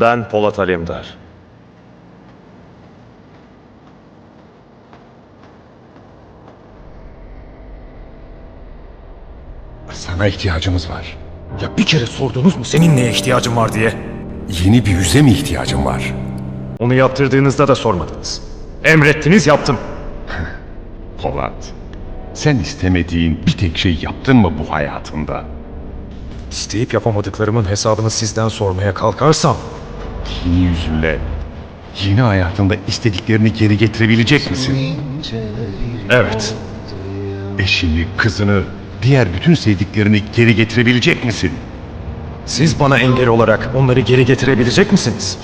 Ben Polat Alemdar. Sana ihtiyacımız var. Ya bir kere sordunuz mu senin neye ihtiyacın var diye? Yeni bir yüze mi ihtiyacın var? Onu yaptırdığınızda da sormadınız. Emrettiniz yaptım. Polat, sen istemediğin bir tek şey yaptın mı bu hayatında? İsteyip yapamadıklarımın hesabını sizden sormaya kalkarsam Yeni yüzünle, yeni hayatında istediklerini geri getirebilecek misin? evet Eşini, kızını, diğer bütün sevdiklerini geri getirebilecek misin? siz bana engel olarak onları geri getirebilecek misiniz?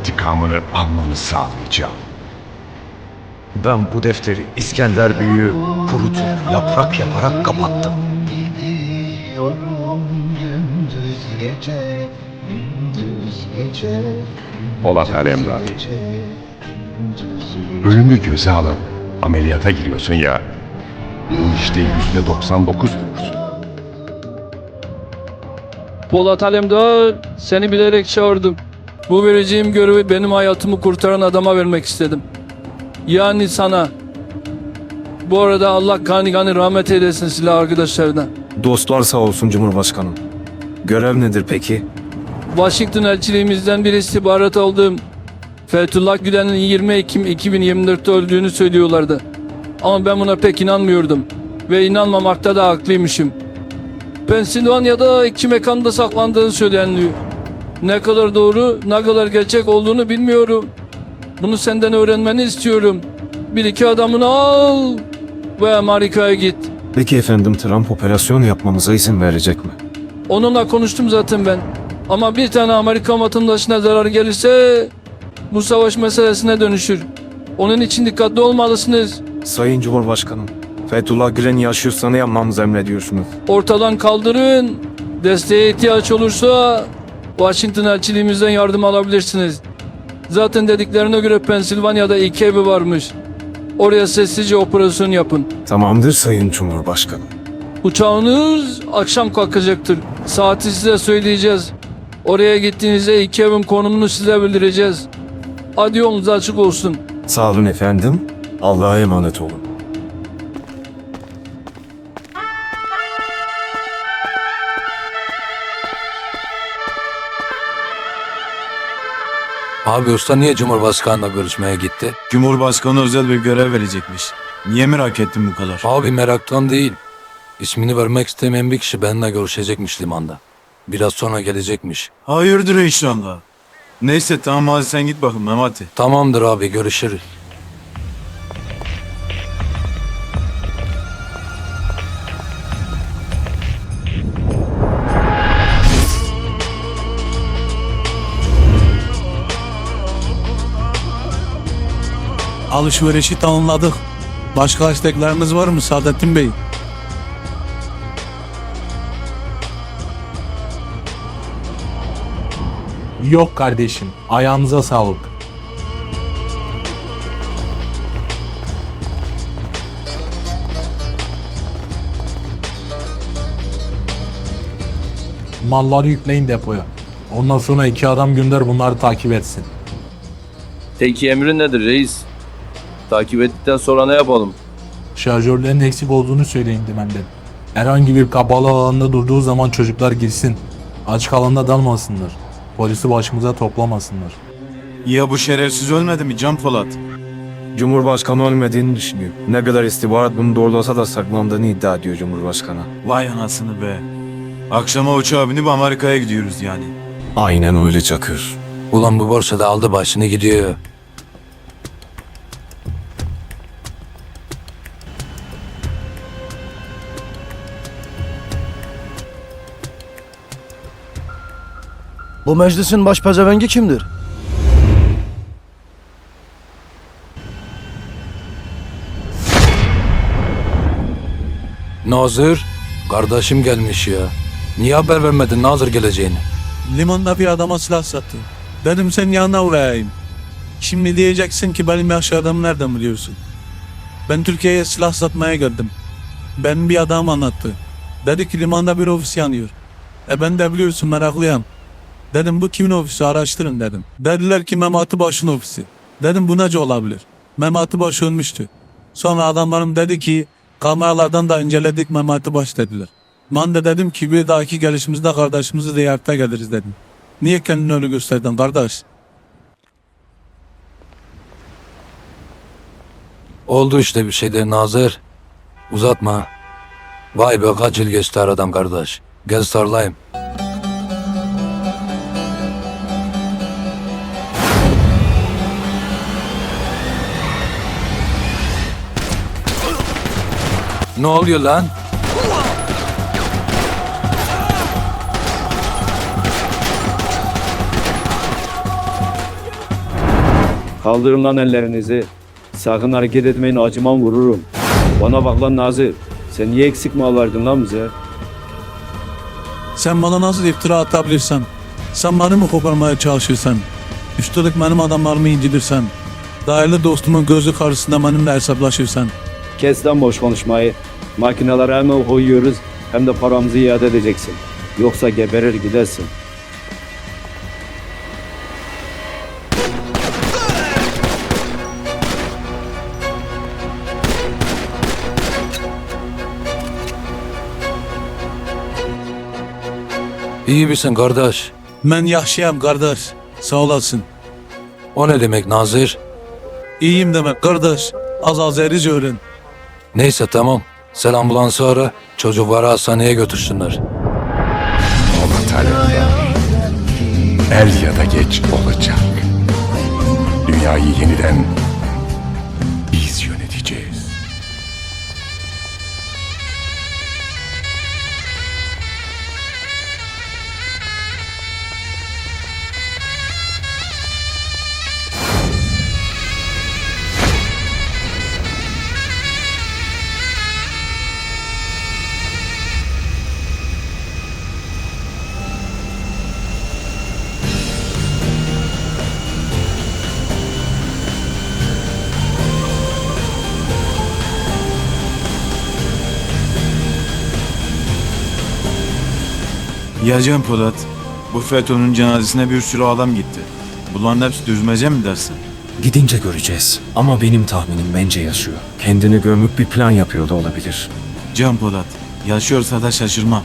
İntikamını almanı sağlayacağım. Ben bu defteri İskender Büyü'yü kurutup yaprak yaparak kapattım. gece Polat Alemdar, ölümü göze alıp ameliyata giriyorsun ya. Bu işte yüzde 99 bulursun. Polat Alemdar seni bilerek çağırdım. Bu vereceğim görevi benim hayatımı kurtaran adama vermek istedim. Yani sana. Bu arada Allah gani gani rahmet eylesin silah arkadaşlarına. Dostlar sağ olsun Cumhurbaşkanım. Görev nedir peki? Washington elçiliğimizden bir istihbarat aldım. Fethullah Gülen'in 20 Ekim 2024'te öldüğünü söylüyorlardı. Ama ben buna pek inanmıyordum. Ve inanmamakta da haklıymışım. Pensilvanya'da iki mekanda saklandığını söyleniliyor. Ne kadar doğru, ne kadar gerçek olduğunu bilmiyorum. Bunu senden öğrenmeni istiyorum. Bir iki adamını al ve Amerika'ya git. Peki efendim Trump operasyon yapmamıza izin verecek mi? Onunla konuştum zaten ben. Ama bir tane Amerikan vatandaşına zarar gelirse bu savaş meselesine dönüşür. Onun için dikkatli olmalısınız. Sayın Cumhurbaşkanım, Fethullah Gülen yaşıyorsa ne yapmamızı emrediyorsunuz? Ortadan kaldırın. Desteğe ihtiyaç olursa Washington elçiliğimizden yardım alabilirsiniz. Zaten dediklerine göre Pensilvanya'da iki evi varmış. Oraya sessizce operasyon yapın. Tamamdır Sayın Cumhurbaşkanım. Uçağınız akşam kalkacaktır. Saati size söyleyeceğiz. Oraya gittiğinizde iki evin konumunu size bildireceğiz. Hadi yolunuz açık olsun. Sağ olun efendim. Allah'a emanet olun. Abi usta niye Cumhurbaşkanı'na görüşmeye gitti? Cumhurbaşkanı özel bir görev verecekmiş. Niye merak ettin bu kadar? Abi meraktan değil. İsmini vermek istemeyen bir kişi benimle görüşecekmiş limanda. Biraz sonra gelecekmiş. Hayırdır inşallah. Neyse tamam hadi sen git bakın Memati. Tamamdır abi görüşürüz. Alışverişi tamamladık. Başka istekleriniz var mı Saadettin Bey? Yok kardeşim. Ayağınıza sağlık. Malları yükleyin depoya. Ondan sonra iki adam gönder bunları takip etsin. Peki emrin nedir reis? Takip ettikten sonra ne yapalım? Şarjörlerin eksik olduğunu söyleyin dimenden. Herhangi bir kapalı alanda durduğu zaman çocuklar girsin. Açık alanda dalmasınlar. Polisi başımıza toplamasınlar. Ya bu şerefsiz ölmedi mi Can Polat? Cumhurbaşkanı ölmediğini düşünüyor. Ne kadar istihbarat bunu doğrulasa da saklandığını iddia ediyor Cumhurbaşkanı. Vay anasını be. Akşama uçağa binip Amerika'ya gidiyoruz yani. Aynen öyle Çakır. Ulan bu borsada aldı başını gidiyor. Bu meclisin baş pezevengi kimdir? Nazır, kardeşim gelmiş ya. Niye haber vermedin Nazır geleceğini? Limanda bir adama silah sattı. Dedim sen yanına uğrayayım. Şimdi diyeceksin ki benim yaşadığımı nereden biliyorsun? Ben Türkiye'ye silah satmaya geldim. Ben bir adam anlattı. Dedi ki limanda bir ofis yanıyor. E ben de biliyorsun meraklıyım. Dedim bu kimin ofisi araştırın dedim. Dediler ki Memati Baş'ın ofisi. Dedim bu nece olabilir? Memati Baş ölmüştü. Sonra adamlarım dedi ki kameralardan da inceledik Memati Baş dediler. Ben de dedim ki bir dahaki gelişimizde kardeşimizi ziyarete geliriz dedim. Niye kendini öyle gösterdin kardeş? Oldu işte bir şey de Nazır. Uzatma. Vay be kaç yıl geçti aradan kardeş. Gel sarılayım. Ne oluyor lan? Kaldırın lan ellerinizi. Sakın hareket etmeyin acımam vururum. Bana bak lan Nazır. Sen niye eksik mal verdin lan bize? Sen bana nasıl iftira atabilirsen, sen beni mi koparmaya çalışırsan, üstelik benim adamlarımı incidirsen, değerli dostumun gözü karşısında benimle hesaplaşırsan, Kes lan boş konuşmayı. Makinelere hem koyuyoruz hem de paramızı iade edeceksin. Yoksa geberir gidersin. İyi misin kardeş? ben yaşayam kardeş, sağ olasın. O ne demek Nazır? İyiyim demek kardeş, az Azerice öğren. Neyse tamam. Sen ambulansı ara. Çocukları hastaneye götürsünler. Polat Alemdar. Er ya da geç olacak. Dünyayı yeniden Ya Can Polat, bu FETÖ'nün cenazesine bir sürü adam gitti. Bunların hepsi düzmece mi dersin? Gidince göreceğiz. Ama benim tahminim bence yaşıyor. Kendini gömüp bir plan yapıyor da olabilir. Can Polat, yaşıyorsa da şaşırmam.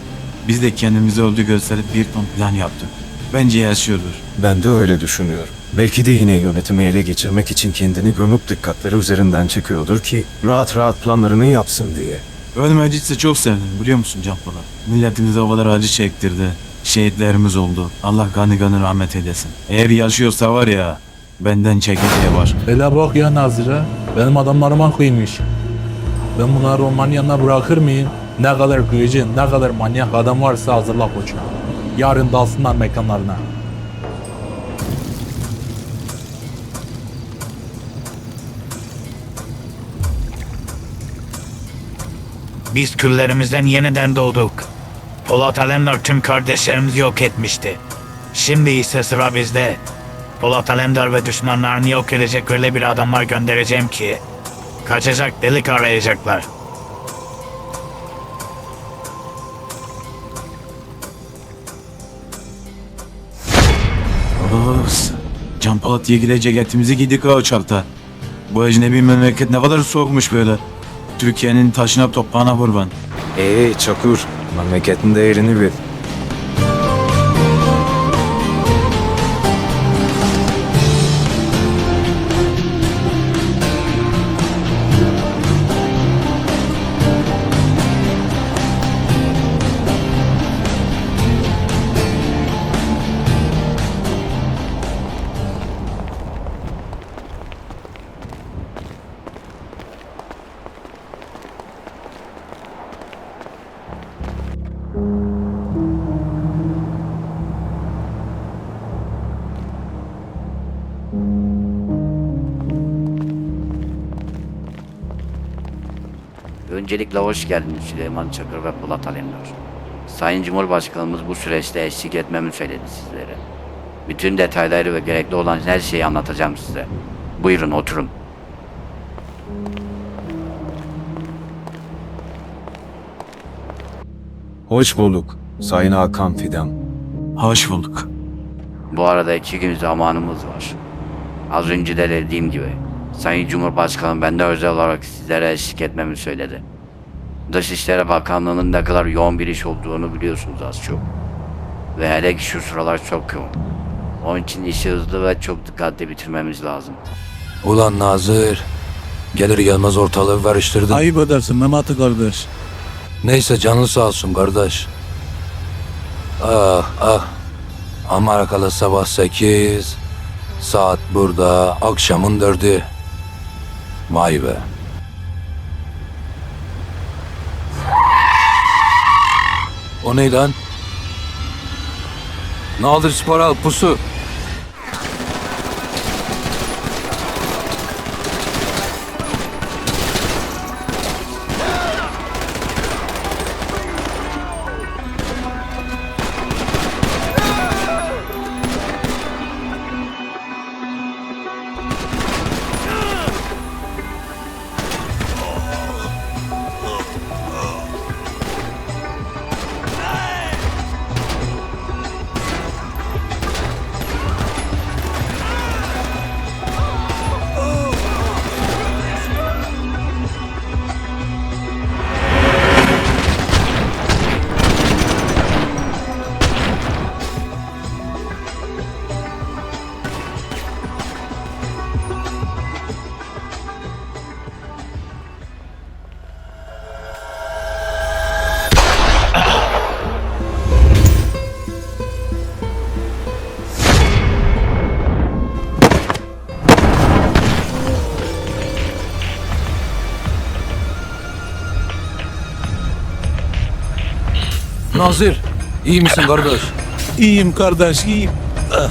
Biz de kendimizi öldü gösterip bir ton plan yaptık. Bence yaşıyordur. Ben de öyle düşünüyorum. Belki de yine yönetimi ele geçirmek için kendini gömüp dikkatleri üzerinden çekiyordur ki rahat rahat planlarını yapsın diye. Ölmediyse çok sevdim biliyor musun Can Polat? Milletimize o kadar acı çektirdi. Şehitlerimiz oldu. Allah gani gani rahmet eylesin. Eğer yaşıyorsa var ya, benden çekeceği var. Hele bak ya Nazire, benim adamlarıma kıymış. Ben bunları Romanın yanına bırakır mıyım? Ne kadar gücü, ne kadar manyak adam varsa hazırla koçum. Yarın dalsınlar mekanlarına. Biz küllerimizden yeniden doğduk. Polat Alemdar tüm kardeşlerimizi yok etmişti. Şimdi ise sıra bizde. Polat Alemdar ve düşmanlarını yok edecek öyle bir adamlar göndereceğim ki... Kaçacak delik arayacaklar. Of. Can Polat Yegil'e ceketimizi giydik ha uçakta. Bu ecnebi memleket ne kadar soğukmuş böyle. Türkiye'nin taşına toprağına kurban. Ee Çakur, memleketin değerini bil. Öncelikle hoş geldiniz Süleyman Çakır ve Polat Alemdar. Sayın Cumhurbaşkanımız bu süreçte eşlik etmemi söyledi sizlere. Bütün detayları ve gerekli olan her şeyi anlatacağım size. Buyurun oturun. Hoş bulduk, Sayın Hakan Fidan. Hoş bulduk. Bu arada iki gün zamanımız var. Az önce de dediğim gibi Sayın Cumhurbaşkanım benden özel olarak sizlere eşlik etmemi söyledi. Dışişleri Bakanlığı'nın ne kadar yoğun bir iş olduğunu biliyorsunuz az çok. Ve hele ki şu sıralar çok yoğun. Onun için işi hızlı ve çok dikkatli bitirmemiz lazım. Ulan Nazır. Gelir gelmez ortalığı karıştırdın. Ayıp edersin Memati kardeş. Neyse canın sağ olsun kardeş. Ah ah. Amerikalı sabah 8. Saat burada akşamın dördü. Vay be. O ne lan? Nadir spor al pusu. Nazır. iyi misin kardeş? İyiyim kardeş iyiyim. Ah,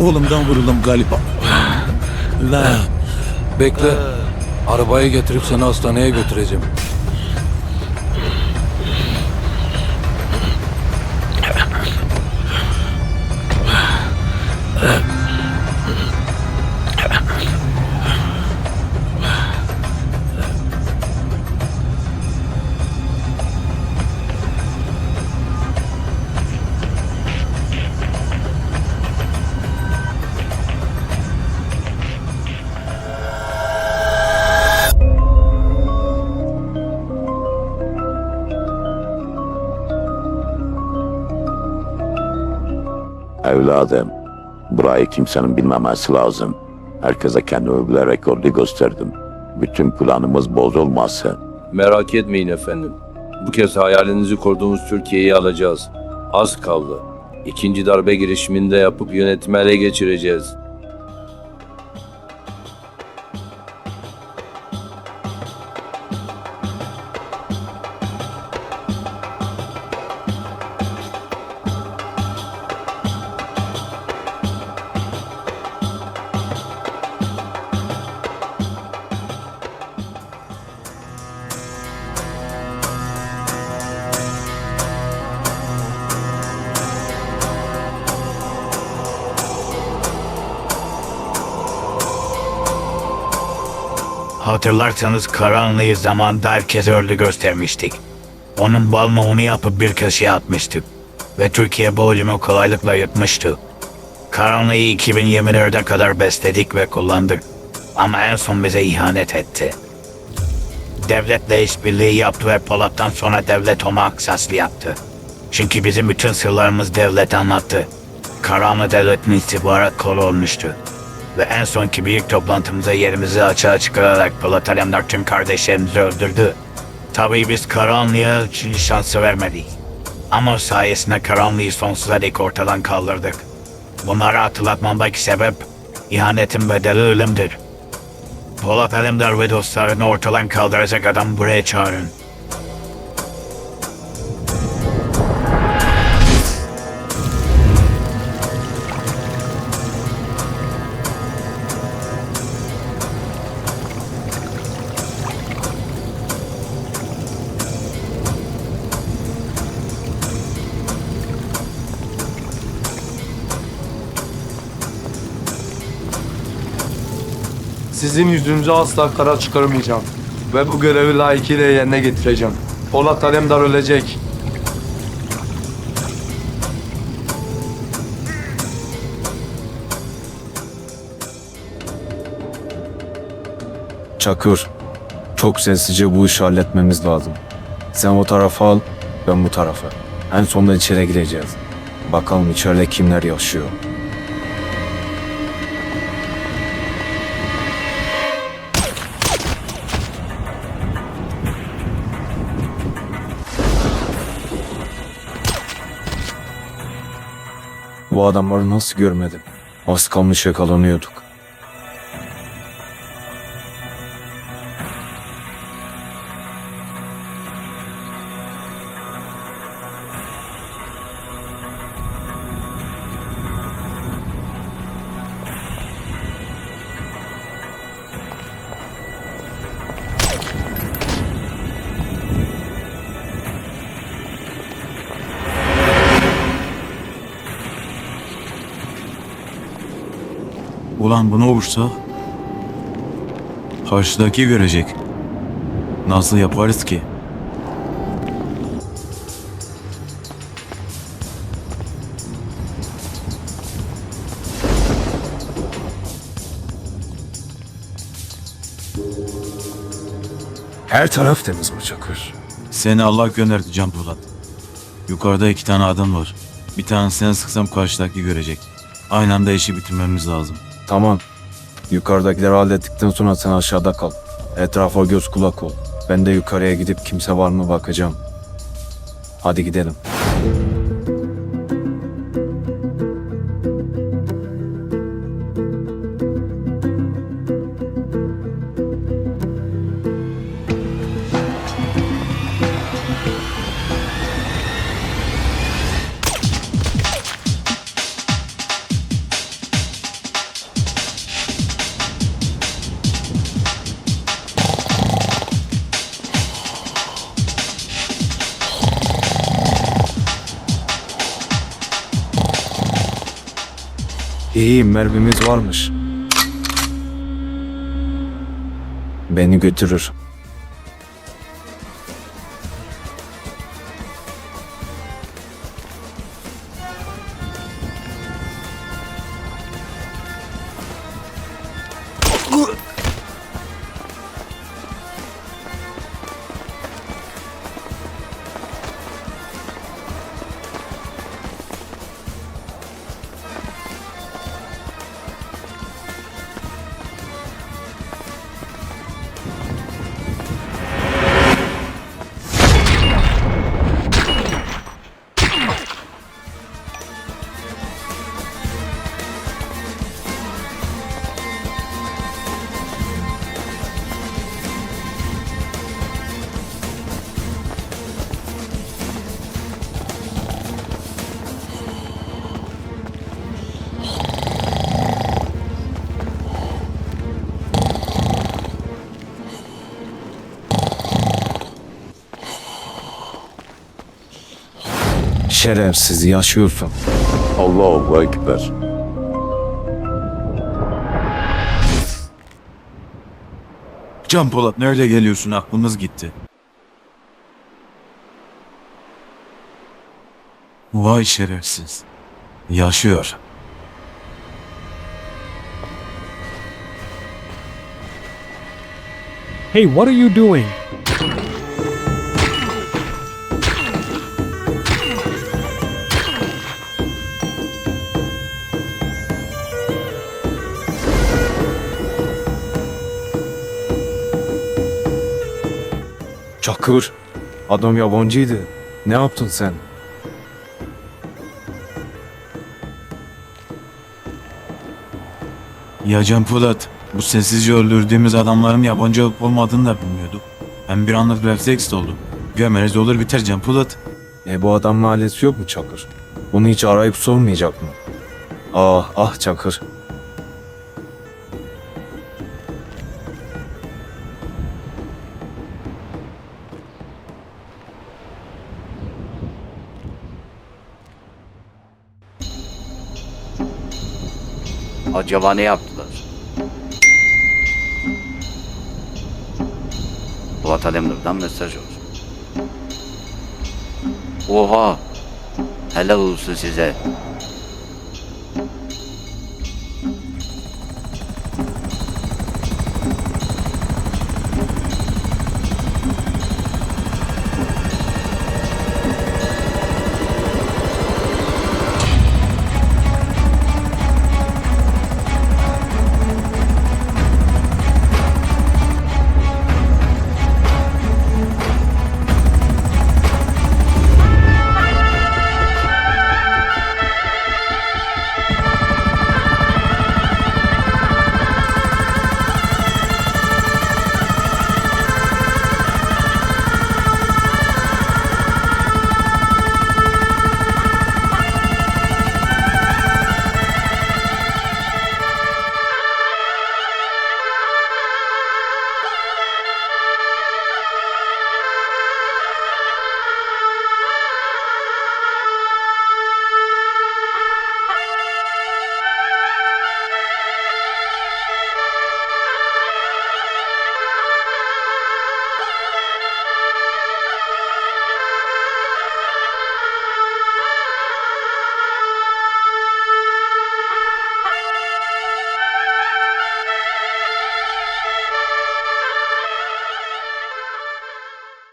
Oğlumdan vuruldum galiba. La. Bekle. Arabayı getirip seni hastaneye götüreceğim. Evladım, burayı kimsenin bilmemesi lazım. Herkese kendimi bile rekordu gösterdim. Bütün planımız bozulmasın. Merak etmeyin efendim. Bu kez hayalinizi kurduğumuz Türkiye'yi alacağız. Az kaldı. İkinci darbe girişiminde yapıp yönetimi ele geçireceğiz. Hatırlarsanız karanlığı zamanda herkes öldü göstermiştik. Onun balmuğunu yapıp bir köşeye atmıştık. Ve Türkiye ölümü kolaylıkla yutmuştu. Karanlığı 2024'e kadar besledik ve kullandık. Ama en son bize ihanet etti. Devletle işbirliği yaptı ve Polat'tan sonra devlet ona aksaslı yaptı. Çünkü bizim bütün sırlarımız devlet anlattı. Karanlı devletin istihbarat kolu olmuştu. Ve en sonki büyük toplantımızda yerimizi açığa çıkararak Polat Alemdar tüm kardeşlerimizi öldürdü. Tabii biz karanlığa üçüncü şansı vermedik. Ama sayesinde karanlığı sonsuza dek ortadan kaldırdık. Bunları hatırlatmamdaki sebep ihanetin bedeli ölümdür. Polat Alemdar ve dostlarını ortadan kaldıracak adam buraya çağırın. Sizin yüzünüze asla kara çıkarmayacağım. Ve bu görevi layıkıyla yerine getireceğim. Polat Alemdar ölecek. Çakır, çok sessizce bu işi halletmemiz lazım. Sen o tarafa al, ben bu tarafa. En sonunda içeri gireceğiz. Bakalım içeride kimler yaşıyor. Bu adamları nasıl görmedim? Az kalmış yakalanıyorduk. Ulan bunu vursak? Karşıdaki görecek. Nasıl yaparız ki? Her taraf temiz bu Çakır. Seni Allah gönderdi Can Polat. Yukarıda iki tane adam var. Bir tanesini sıksam karşıdaki görecek. Aynı anda işi bitirmemiz lazım. Tamam. Yukarıdakileri hallettikten sonra sen aşağıda kal. Etrafa göz kulak ol. Ben de yukarıya gidip kimse var mı bakacağım. Hadi gidelim. İyi mermimiz varmış. Beni götürür. Şerefsiz yaşıyorsun. Allahu Ekber. Can Polat nerede geliyorsun aklımız gitti. Vay şerefsiz. Yaşıyor. Hey, what are you doing? Çakır. Adam yabancıydı. Ne yaptın sen? Ya Can Polat, bu sessizce öldürdüğümüz adamların yabancı olup olmadığını da bilmiyorduk. Hem bir anlık refleks oldu. Gömeriz olur biter Can Polat. E bu adamla ailesi yok mu Çakır? Bunu hiç arayıp sormayacak mı? Ah ah Çakır. Acaba ne yaptılar? Polat Alemdar'dan mesaj var. Oha! Helal olsun size.